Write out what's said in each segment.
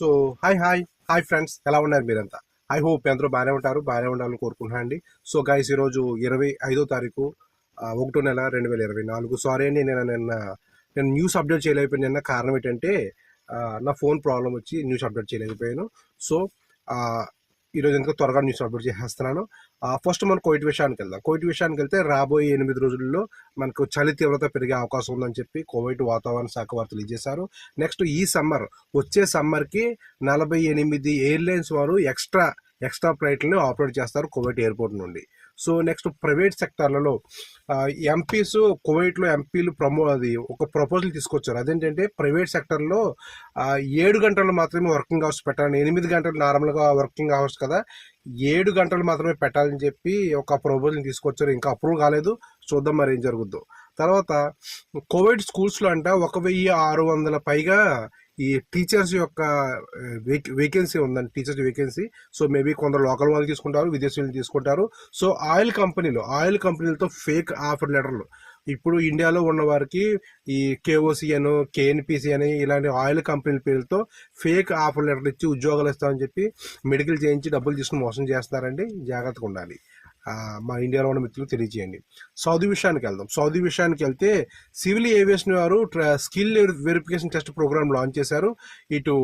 So hi hi hi friends ఎలా ఉన్నారు మీరంతా? ఐ హోప్ అందరూ బాగానే ఉంటారు బాగానే ఉండాలని కోరుకుంటున్నాను అండి. సో గైస్ ఈరోజు ఇరవై ఐదో తారీఖు ఒకటో నెల రెండు వేల ఇరవై నాలుగు. సారీ అండి నేను నిన్న నేను న్యూస్ అప్డేట్ చేయలేకపోయాను. నిన్న కారణం ఏంటంటే నా ఫోన్ ప్రాబ్లం వచ్చి న్యూస్ అప్డేట్ చేయలేకపోయాను. సో ఈరోజు ఎందుకు త్వరగా న్యూస్ అప్డేట్ చేసేస్తున్నాను. ఫస్ట్ మనం కోవిడ్ విషయానికి వెళ్దాం. కోవిడ్ విషయానికి వెళ్తే రాబోయే ఎనిమిది రోజుల్లో మనకు చలి తీవ్రత పెరిగే అవకాశం ఉందని చెప్పి కోవిడ్ వాతావరణ శాఖ వారు తెలియజేశారు. నెక్స్ట్ ఈ సమ్మర్ వచ్చే సమ్మర్కి నలభై ఎనిమిది ఎయిర్లైన్స్ వారు ఎక్స్ట్రా ఎక్స్ట్రా ఫ్లైట్లని ఆపరేట్ చేస్తారు కోవిడ్ ఎయిర్పోర్ట్ నుండి. సో నెక్స్ట్ ప్రైవేట్ సెక్టార్లలో ఎంపీస్ కువైట్లో ఎంపీలు ప్రమో అది ఒక ప్రపోజల్ తీసుకొచ్చారు. అదేంటంటే ప్రైవేట్ సెక్టర్లో ఏడు గంటలు మాత్రమే వర్కింగ్ అవర్స్ పెట్టాలని ఎనిమిది గంటలు నార్మల్గా వర్కింగ్ అవర్స్ కదా ఏడు గంటలు మాత్రమే పెట్టాలని చెప్పి ఒక ప్రపోజల్ తీసుకొచ్చారు. ఇంకా అప్రూవ్ కాలేదు. చూద్దాం మరి ఏం జరుగుద్దో. తర్వాత కోవిడ్ స్కూల్స్లో అంట ఒక వెయ్యి ఆరు వందల పైగా ఈ టీచర్స్ యొక్క వేకెన్సీ ఉందండి టీచర్స్ వేకెన్సీ. సో మేబీ కొందరు లోకల్ వాళ్ళు తీసుకుంటారు విదేశీయులు తీసుకుంటారు. సో ఆయిల్ కంపెనీలు ఆయిల్ కంపెనీలతో ఫేక్ ఆఫర్ లెటర్లు. ఇప్పుడు ఇండియాలో ఉన్న వారికి ఈ కేఓసి అని కేఎన్పిసి అని ఇలాంటి ఆయిల్ కంపెనీల పేరుతో ఫేక్ ఆఫర్ లెటర్లు ఇచ్చి ఉద్యోగాలు ఇస్తామని చెప్పి మెడికల్ చేయించి డబ్బులు తీసుకుని మోసం చేస్తున్నారండి. జాగ్రత్తగా ఉండాలి. మా ఇండియాలో ఉన్న మిత్రులు తెలియజేయండి. సౌదీ విషయానికి వెళ్దాం. సౌదీ విషయానికి వెళ్తే సివిల్ ఏవియేషన్ వారు skill verification test program launch చేశారు. ఇటు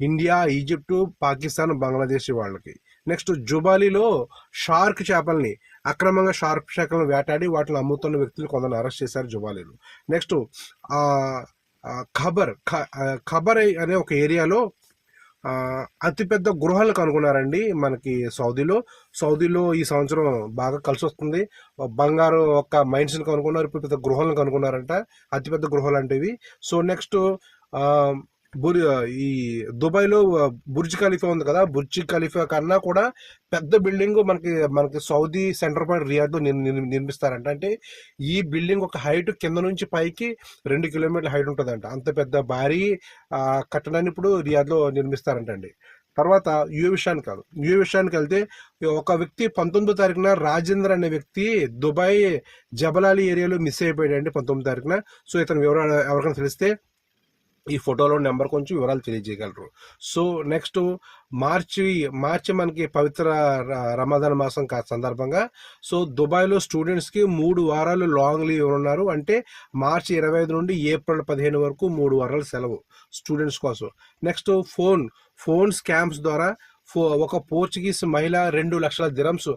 ఇండియా ఈజిప్టు పాకిస్తాన్ బంగ్లాదేశ్ వాళ్ళకి. నెక్స్ట్ జుబాలీలో షార్క్ చేపల్ని అక్రమంగా షార్క్ చేపలను వేటాడి వాటిని అమ్ముతున్న వ్యక్తులు కొందరు అరెస్ట్ చేశారు జుబాలీలో. నెక్స్ట్ ఖబర్ ఖబర్ అనే ఒక ఏరియాలో అతిపెద్ద గృహాలు కనుగొన్నారండి మనకి సౌదీలో. సౌదీలో ఈ సంవత్సరం బాగా కలిసి వస్తుంది బంగారు ఒక మైండ్స్ని కనుక్కున్నారు ఇప్పుడు పెద్ద గృహాలను కనుక్కున్నారంట అతిపెద్ద గృహాలు అంటే సో నెక్స్ట్ బుర్ ఈ దుబాయ్లో బుర్జ్ ఖలీఫా ఉంది కదా బుర్జ్ ఖలీఫా కన్నా కూడా పెద్ద బిల్డింగ్ మనకి మనకి సౌదీ సెంటర్ పాయింట్ రియాద్లో నిర్- నిర్మిస్తారంట. అంటే ఈ బిల్డింగ్ ఒక హైట్ కింద నుంచి పైకి రెండు కిలోమీటర్ల హైట్ ఉంటుందంట. అంత పెద్ద భారీ కట్టడాన్ని ఇప్పుడు రియాద్లో నిర్మిస్తారంట అండి తర్వాత యూ విషయానికి కాదు యూ విషయానికి వెళ్తే ఒక వ్యక్తి పంతొమ్మిదో తారీఖున రాజేంద్ర అనే వ్యక్తి దుబాయ్ జబలాలి ఏరియాలో మిస్ అయిపోయాడు అండి పంతొమ్మిది తారీఖున. సో ఇతను వివరాలు ఎవరికైనా తెలిస్తే ఈ ఫోటోలో నెంబర్ కొంచెం వివరాలు తెలియజేయగలరు. సో నెక్స్ట్ మార్చి మార్చి మనకి పవిత్ర ర- రమదాన్ మాసం కా సందర్భంగా. సో దుబాయ్లో స్టూడెంట్స్కి మూడు వారాలు లాంగ్ లీవ్ ఉన్నారు అంటే మార్చి ఇరవై ఐదు నుండి ఏప్రిల్ పదిహేను వరకు మూడు వారాలు సెలవు స్టూడెంట్స్ కోసం. నెక్స్ట్ ఫోన్ ఫోన్ స్కామ్స్ ద్వారా ఒక పోర్చుగీస్ మహిళ రెండు లక్షల దిరమ్స్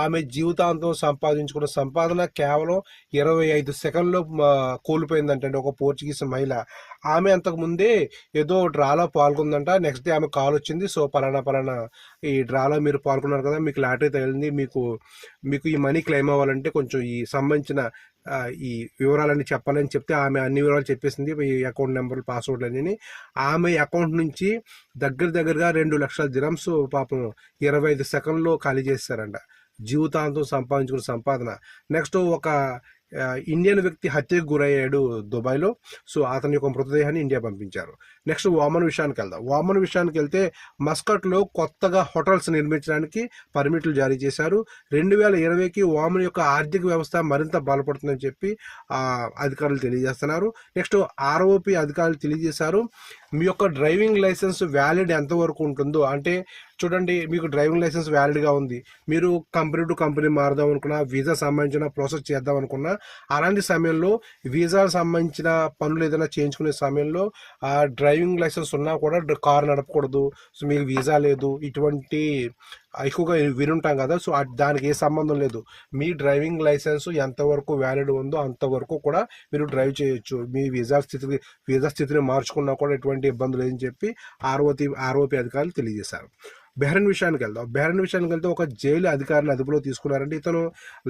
ఆమె జీవితాంతం సంపాదించుకున్న సంపాదన కేవలం ఇరవై ఐదు సెకండ్లో కోల్పోయిందంటే ఒక పోర్చుగీస్ మహిళ. ఆమె అంతకు ముందే ఏదో డ్రాలో పాల్గొందంట నెక్స్ట్ డే ఆమె కాల్ వచ్చింది సో పలానా పలానా ఈ డ్రాలో మీరు పాల్గొన్నారు కదా మీకు లాటరీ తగిలింది మీకు మీకు ఈ మనీ క్లెయిమ్ అవ్వాలంటే కొంచెం ఈ సంబంధించిన ఈ వివరాలన్నీ చెప్పాలని చెప్తే ఆమె అన్ని వివరాలు చెప్పేసింది. ఈ అకౌంట్ నెంబర్ పాస్వర్డ్ అని ఆమె అకౌంట్ నుంచి దగ్గర దగ్గరగా రెండు లక్షల దిరమ్స్ పాపం ఇరవై ఐదు సెకండ్లో ఖాళీ చేస్తారంట జీవితాంతం సంపాదించుకున్న సంపాదన. నెక్స్ట్ ఒక ఇండియన్ వ్యక్తి హత్యకు గురయ్యాడు దుబాయ్లో. సో అతని యొక్క మృతదేహాన్ని ఇండియా పంపించారు. నెక్స్ట్ వామన్ విషయానికి వెళ్దాం. వామన్ విషయానికి వెళ్తే మస్కట్లో కొత్తగా హోటల్స్ నిర్మించడానికి పర్మిట్లు జారీ చేశారు. రెండు వేల ఇరవైకి వామన్ యొక్క ఆర్థిక వ్యవస్థ మరింత బలపడుతుందని చెప్పి ఆ, అధికారులు తెలియజేస్తున్నారు. నెక్స్ట్ ఆర్ఓపి అధికారులు తెలియజేశారు. మీ యొక్క డ్రైవింగ్ లైసెన్స్ వ్యాలిడ్ ఎంతవరకు ఉంటుందో అంటే చూడండి మీకు డ్రైవింగ్ లైసెన్స్ వ్యాలిడ్గా ఉంది. మీరు కంపెనీ టు కంపెనీ మారుదాం అనుకున్నా వీసా సంబంధించిన ప్రాసెస్ చేద్దాం అనుకున్నా అలాంటి సమయంలో వీసా సంబంధించిన పనులు ఏదైనా చేయించుకునే సమయంలో ఆ డ్రైవింగ్ లైసెన్స్ ఉన్నా కూడా కారు నడపకూడదు. సో మీకు వీసా లేదు. ఇటువంటి ఎక్కువగా వినుంటాం కదా సో దానికి ఏ సంబంధం లేదు. మీ డ్రైవింగ్ లైసెన్స్ ఎంతవరకు వ్యాలిడ్ ఉందో అంతవరకు కూడా మీరు డ్రైవ్ చేయొచ్చు. మీ వీసా స్థితిని వీసా స్థితిని మార్చుకున్నా కూడా ఎటువంటి ఇబ్బందులు లేదని చెప్పి ఆర్ఓపి ఆర్ఓపి అధికారులు తెలియజేశారు. బెహ్రన్ విషయానికి వెళ్దాం. బెహ్రన్ విషయానికి వెళ్తే ఒక జైలు అధికారులు అదుపులో తీసుకున్నారంటే ఇతను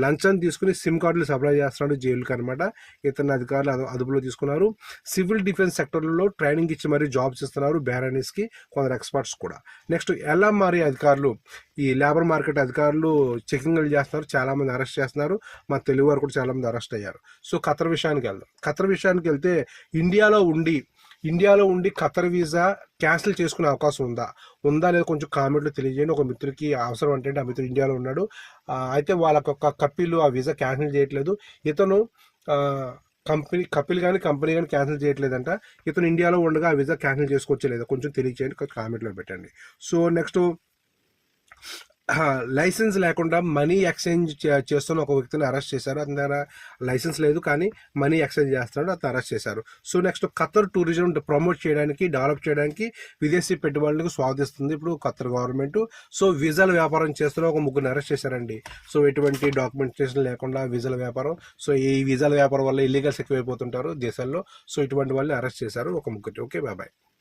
లంచం తీసుకుని సిమ్ కార్డులు సప్లై చేస్తున్నాడు జైలుకి అనమాట ఇతను అధికారులు అదుపులో తీసుకున్నారు. సివిల్ డిఫెన్స్ సెక్టర్లో ట్రైనింగ్ ఇచ్చి మరీ జాబ్స్ ఇస్తున్నారు బెహ్రానీస్కి కొందరు ఎక్స్పర్ట్స్ కూడా. నెక్స్ట్ ఎల్ఎంఆర్ఏ అధికారులు ఈ లేబర్ మార్కెట్ అధికారులు చెకింగ్లు చేస్తున్నారు చాలామంది అరెస్ట్ చేస్తున్నారు. మా తెలుగు వారు కూడా చాలామంది అరెస్ట్ అయ్యారు. సో ఖతర్ విషయానికి వెళ్దాం. ఖతర్ విషయానికి వెళ్తే ఇండియాలో ఉండి ఇండియాలో ఉండి ఖతర్ వీసా క్యాన్సిల్ చేసుకునే అవకాశం ఉందా? ఉందా లేదా కొంచెం కామెంట్లో తెలియజేయండి. ఒక మిత్రుడికి అవసరం అంటే ఆ మిత్రుడు ఇండియాలో ఉన్నాడు. అయితే వాళ్ళకి ఒక కప్పీలు ఆ వీసా క్యాన్సిల్ చేయట్లేదు. ఇతను కంపెనీ కపిల్ కానీ కంపెనీ కానీ క్యాన్సిల్ చేయట్లేదంట. ఇతను ఇండియాలో ఉండగా ఆ వీసా క్యాన్సిల్ చేసుకోవచ్చలేదు కొంచెం తెలియచేయండి. కామెంట్లో పెట్టండి. సో నెక్స్ట్ లైసెన్స్ లేకుండా మనీ ఎక్స్చేంజ్ చే- చేస్తున్న ఒక వ్యక్తిని అరెస్ట్ చేశారు. అతని దగ్గర లైసెన్స్ లేదు కానీ మనీ ఎక్స్చేంజ్ చేస్తున్నాడు. అతను అరెస్ట్ చేశారు. So next Qatar tourism promote చేయడానికి డెవలప్ చేయడానికి విదేశీ పెట్టుబడులకు స్వాదిస్తుంది ఇప్పుడు ఖత్తర్ గవర్నమెంట్. సో వీసాల వ్యాపారం చేస్తున్న ఒక ముగ్గురిని అరెస్ట్ చేశారండి. సో ఎటువంటి డాక్యుమెంటేషన్ లేకుండా వీసాల వ్యాపారం. సో ఈ వీసాల వ్యాపారం వల్ల ఇల్లీగల్స్ ఎక్కువైపోతుంటారు దేశాల్లో. సో ఇటువంటి వాళ్ళని అరెస్ట్ చేశారు ఒక ముగ్గురు ఓకే బాయ్.